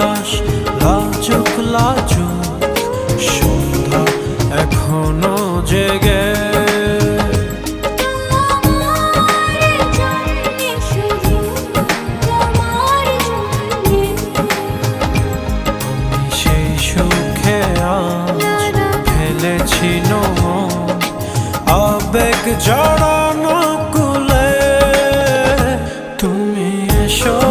আকাশ লাচুক লাজুক সন্ধ্যা এখনও জেগে। জড়ানো কুলে। তুমি এসো